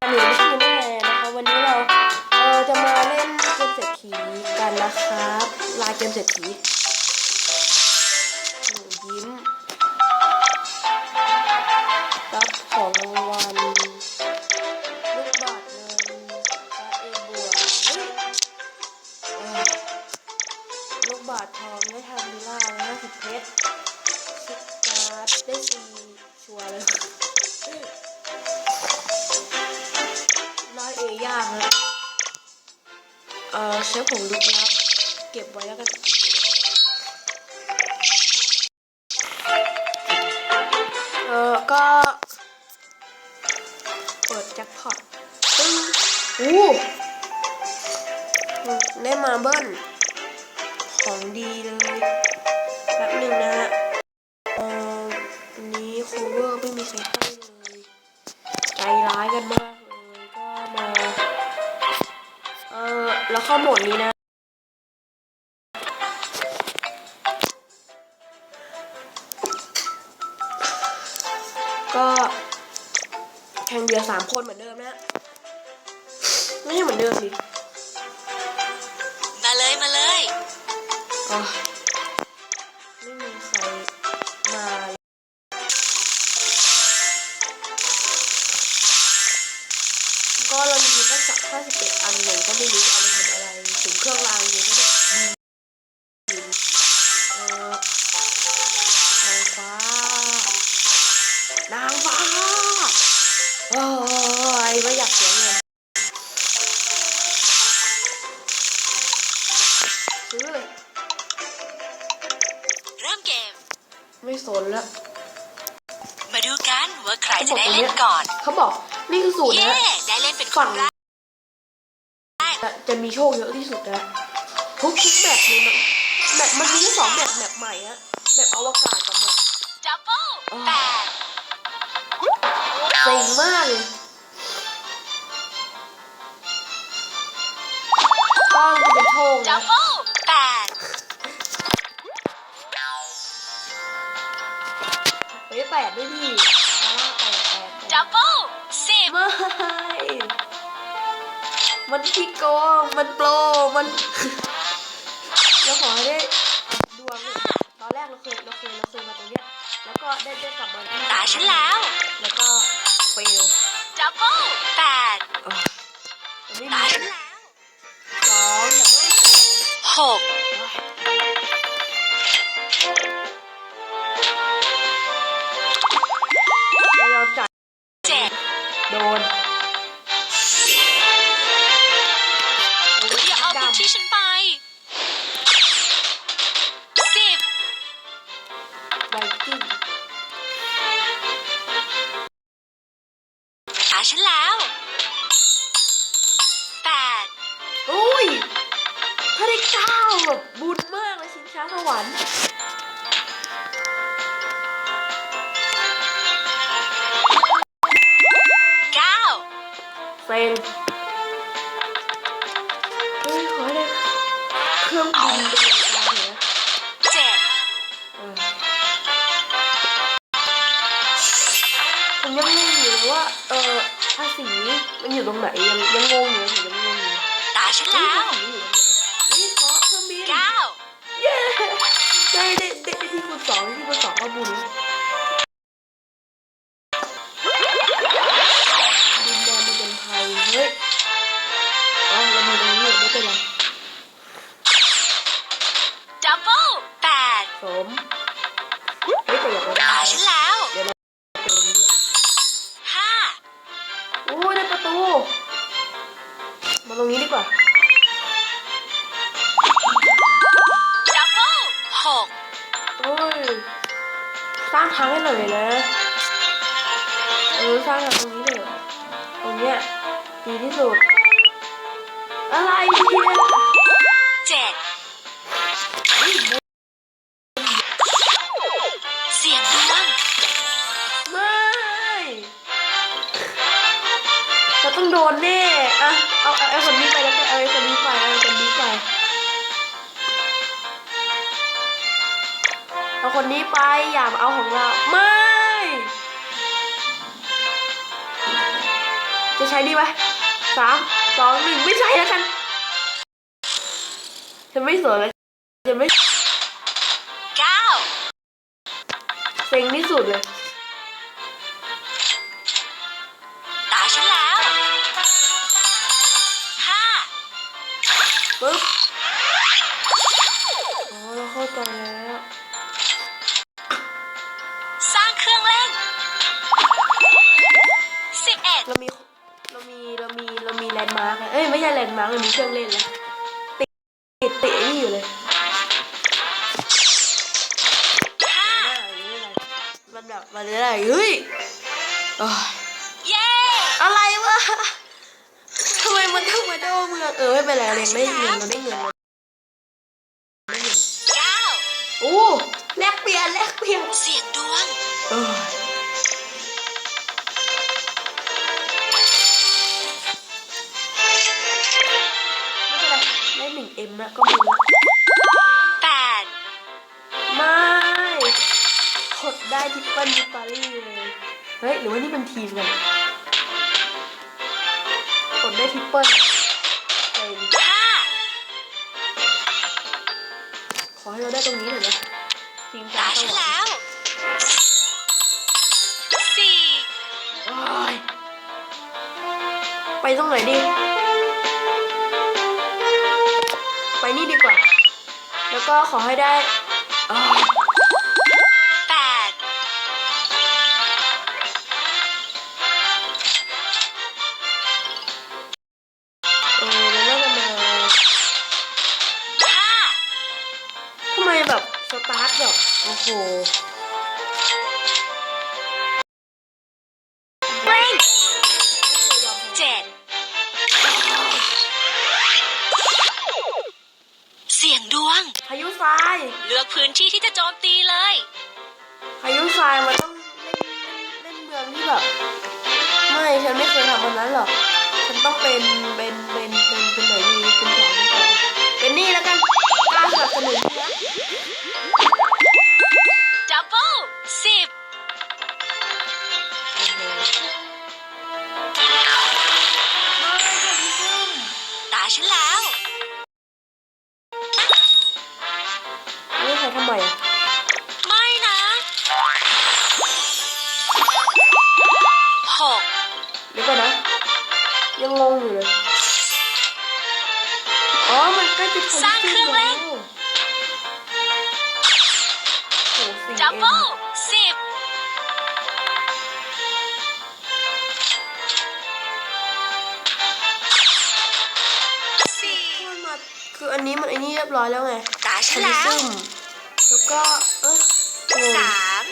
หนูไม่ใช่ไม่นะคะวันนี้เราเออจะมาเล่นเกมเศรษฐีกันนะครับลายเกมเศรษฐี เออเชฟผมลึกลับ เก็บไว้แล้วกันเออก็เปิดแจ็คพอตตึ้งอู้ได้มาเบิ้ลของดีเลยแป๊บหนึ่งนะฮะอออันนี้โคเวอร์ไม่มีใครให้เลย ใจร้ายกันมากเลย อแล้วเข้าโหมดนี้นะก็แข่งเดียวสามคนเหมือนเดิมนะ ไม่ใช่เหมือนเดิมดิมาเลยมาเลยอ๋อ แล้วมาดูกันว่าใครจะได้เล่นก่อน เขาบอกนี่คือสูตรเย้นะได้เล่นเป็นคฝั่นงแรกจะมีโชคเยอะที่สุดนะทุกทุกแบบเลยนะแบบมันมีแค่สองแบบแบบใหม่อะแบบอวกาศกับแบบดับเบิลอ๋อแปดเซ็งมากเลยป้องจะเป็นโชคดันะ มันโปร มันแล้วขอให้ได้ดวงเนี่ยตอนแรกเราเคยเราเคยเราเคยมาตรงเนี้ยแล้วก็ได้ได้กลับมาที่ตาฉันแล้ว แล้วก็เฟล เซนเฮ้ยขอให้ได้เครื่องบินเป็นราคาเหรอเจ็ดผมยังไม่รู้ว่า เออภาษีมันอยู่ตรงไหนยังยัง นแน่อะเอาเอาไอ้คนนี้ไปแล้วกันเอาไอ้คนนี้ไปเอาไอ้คนนี้ไปเอาคนนี้ไปอย่ามาเอาของเราไม่จะใช้ดีไหมสามสองหนึ่งไม่ใช่แล้วกันฉันไม่สนแล้วฉันไม่เก้าเซ็งที่สุดเลย ไม่เป็นไรเราเองได้เงินเราได้เงินเราได้เงินเก้าโอ้แลกเปลี่ยนแลกเปลี่ยนเสียงดวงเออไม่เป็นไรได้หนึ่งเอ็มนะก็มีละแปดไม่กดได้ทิปเปิลดิปารี่เลยเฮ้ยหรือว่านี่มันทีมกันกดได้ทิปเปิล ให้เราได้ตรงนี้หน่อยนะทีมตาตาสฉันว่างแล้วสี่โอ้ยไปตรงไหนดี ไปนี่ดีกว่า แล้วก็ขอให้ได้ เร่งเจ็ดเสียงดวง พายุทรายเลือกพื้นที่ที่จะโจมตีเลย พายุทรายมันต้องเล่นเล่นเมืองที่แบบไม่ฉันไม่เคยทำมันนั้นหรอกฉันต้องเป็นเป็นเป็นเป็นเป็นไหนดีเป็นสองเป็นสองเป็นนี่แล้วกันกล้ารสนับสนุนนะดับเบิลสิบ นแล้วนี่ใครทำไมอะไม่นะหกเดี๋ยวก่อนนะ ยังงงอยู่เลย อ๋อ มันใกล้จะทำสร้างเครื่อง รียบร้อยแล้วไงตาฉัทันนแล้วซึมแล้วก็ เออโอ้สาม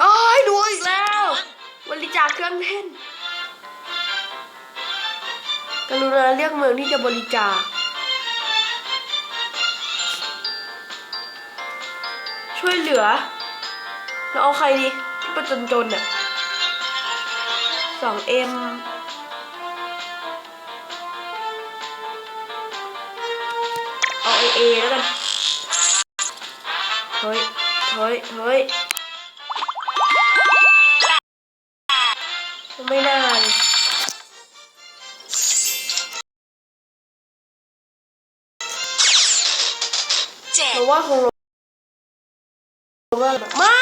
โอ้ยดูอีกแล้ว บริจาคเครื่องเล่นกรุณาเรียกเมืองที่จะบริจาค ช่วยเหลือ เราเอาใครดีที่ประจนจนอะสองเอ็ม เฮ้ยเฮ้ยไม่น่าเลยเจ็ดเพราะว่าคงลงว่าแบบไม่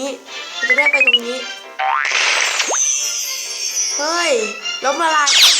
นี้นี่ฉันจะได้ไปตรงนี้ เฮ้ยล้มละลาย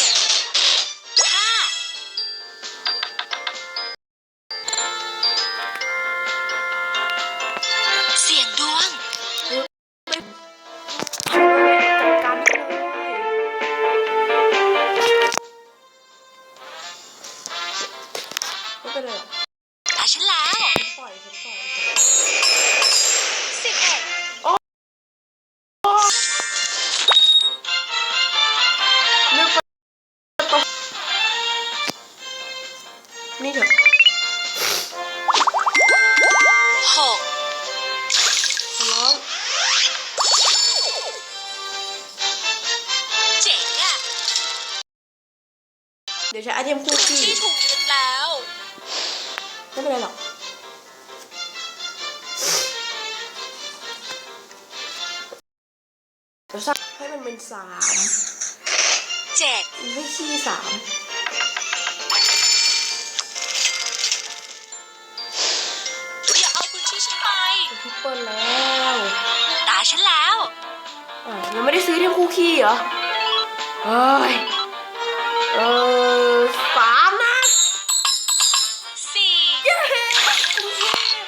หกร้องเจ๋งอะเดี๋ยวใช้ไอเทมคู่ที่ถูกยืดแล้ว ไม่เป็นไรหรอก เดี๋วสร้างให้มันเป็นสามเจ็ด ไม่ขี้สาม ไม่ได้ซื้อไอเทมคู่ขี้เหรอเฮ้ยเออสามนะสี่เย้กรุงเทพ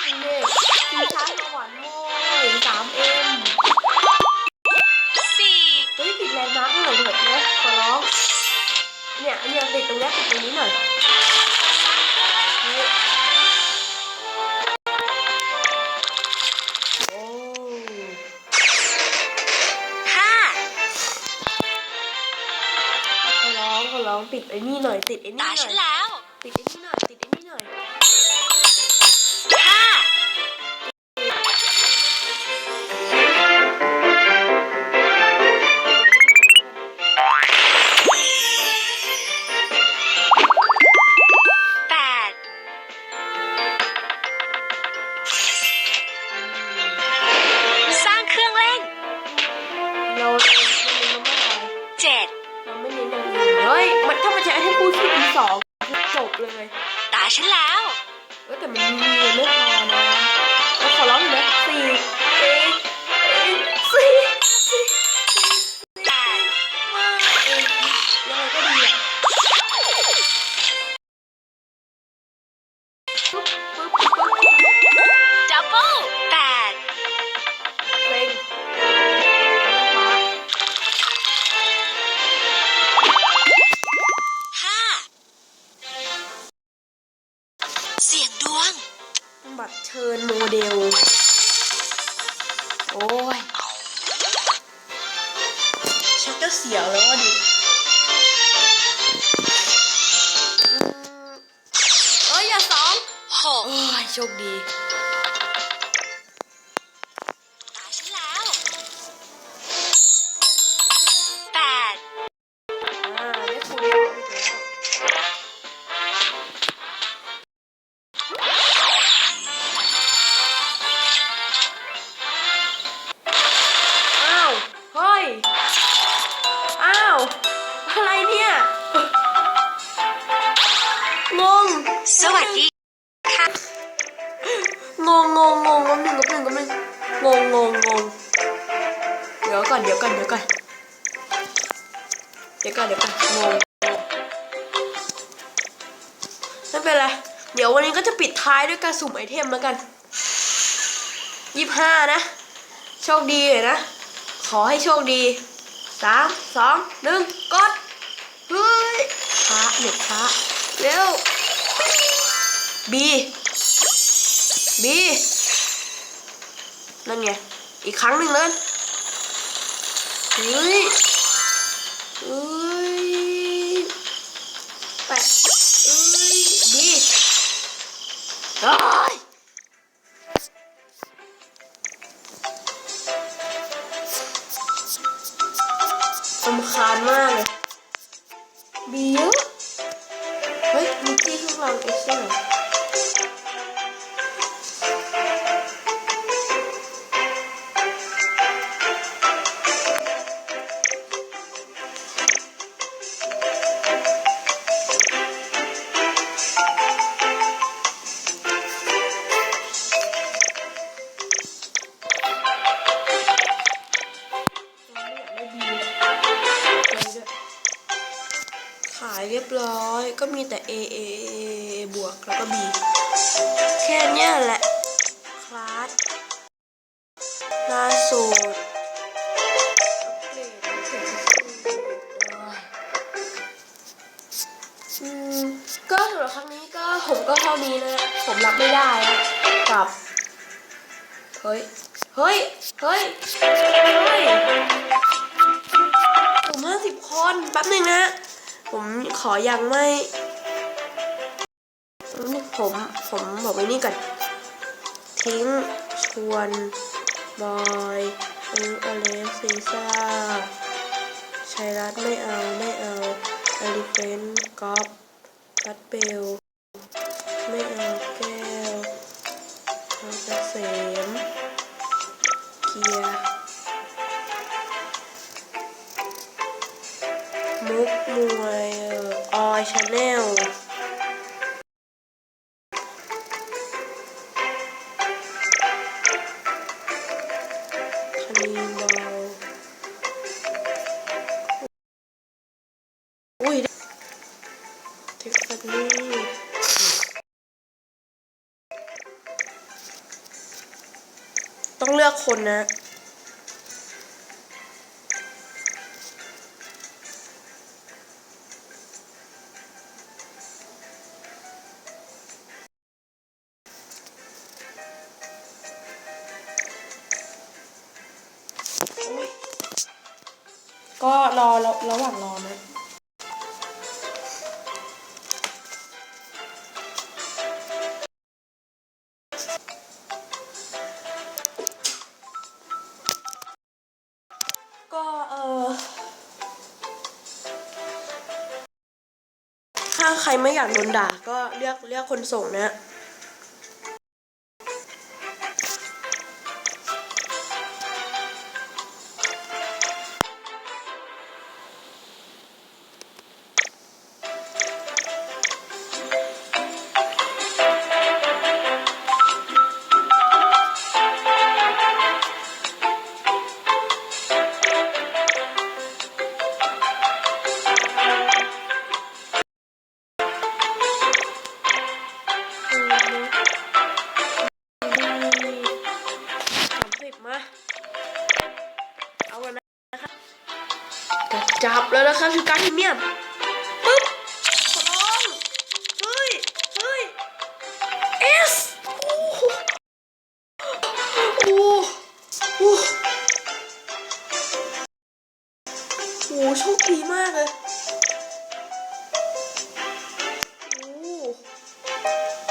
ไอ้ไม่ได้กรุงเทพคุณช้างสวรรค์โว้ยสามเอ็มสี่เฮ้ยติดแรงมาร์กหน่อยเถอะนะขอร้องเนี่ยเนี่ยติดตรงเนี้ยติดตรงนี้หน่อย ขอร้องขอร้องติดไอ้นี่หน่อยติดไอ้นี่ตาหน่ฉัอนยแล้ว ติดไอ้นี่หน่อยติดไอ้นี่หน่อย ห้า ฉันแล้ว เออแต่มันมีเงินไม่พอนะแล้วขอร้องอยู่นะสี่ ก่อนเดี๋ยวก่อนเดี๋ยวก่อนเดี๋ยวก่อนงงไม่เป็นไร เดี๋ยววันนี้ก็จะปิดท้ายด้วยการสุ่มไอเทมแล้วกันยี่ห้านะ โชคดีเลยนะ ขอให้โชคดีสามสองหนึ่งกดเฮ้ยช้าเน็ตช้าเร็วบีบีนั่นไง อีกครั้งหนึ่งเลย ฮ้ยเฮ้ยไปเฮ้ยดิอะ ก็สำหรับครั้งนี้ก็ผมก็เท่านี้นะผมรับไม่ได้นะกับเฮ้ยเฮ้ยเฮ้ยเฮ้ยผมห้าสิบคนแป๊บหนึ่งนะ ผมขอยังไม่ ผมผมบอกไว้นี่ก่อนทิ้งชวนบอยอออเล็กซีซ่าชัยรัตไม่เอาไม่เอา อลิเฟนกอฟกัดเบล ไม่เอาแก้วทางเกษมเกียร์มุกมวยออยชาแนล ต้องเลือกคนนะ ก็รอระระหว่างรอนะ ถ้าใครไม่อยากโดนด่าก็เลือกเลือกคนส่งนะ แล้วนะครับคือการที่เมียมปึ๊บขอร้องเฮ้ยเฮ้ยเอสโอ้โหโอ้โหโอ้โหโชคดีมากเลยโอ้โห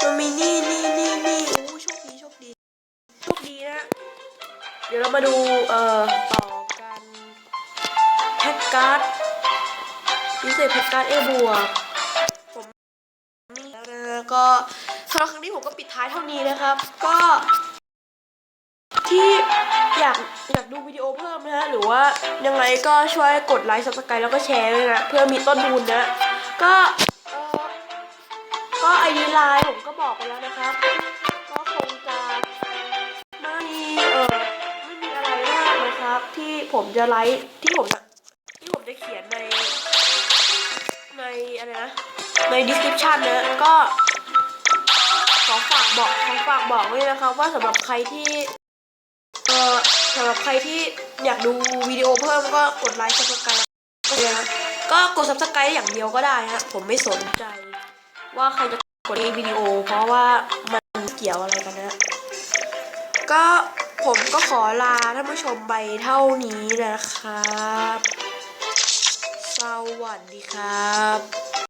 มันมีนี่นี่นี่นี่โอ้โหโชคดีโชคดีโชคดีนะ เดี๋ยวเรามาดูเอ่อต่อกันแพ็กการ์ด พิเศษแพ็กการเอบวกผมมีแล้วนะก็สำหรับครั้งนี้ผมก็ปิดท้ายเท่านี้นะครับ ก็ ที่อยากอยากดูวิดีโอเพิ่มนะฮะหรือว่ายังไงก็ช่วยกดไลค์ซับสไครต์แล้วก็แชร์ด้วยนะเพื่อมีต้นทุนนะ ก็เออก็ไอดีไลน์ผมก็บอกไปแล้วนะครับ ก็คงจะไม่มีเออไม่มีอะไรมากนะครับ ที่ผมจะไลฟ์ที่ผมที่ผมจะเขียนใน อะไรนะใน description นะก็ขอฝากบอกขอฝากบอกไว้นะครับว่าสำหรับใครที่เออสำหรับใครที่อยากดูวิดีโอเพิ่มก็กดไลค์ subscribe ก็ได้นะก็กด subscribe อย่างเดียวก็ได้ฮะผมไม่สนใจ ว่าใครจะกดในวิดีโอ เพราะว่ามันเกี่ยวอะไรกันนะก็ผมก็ขอลาท่านผู้ชมไปเท่านี้นะครับ สวัสดีครับ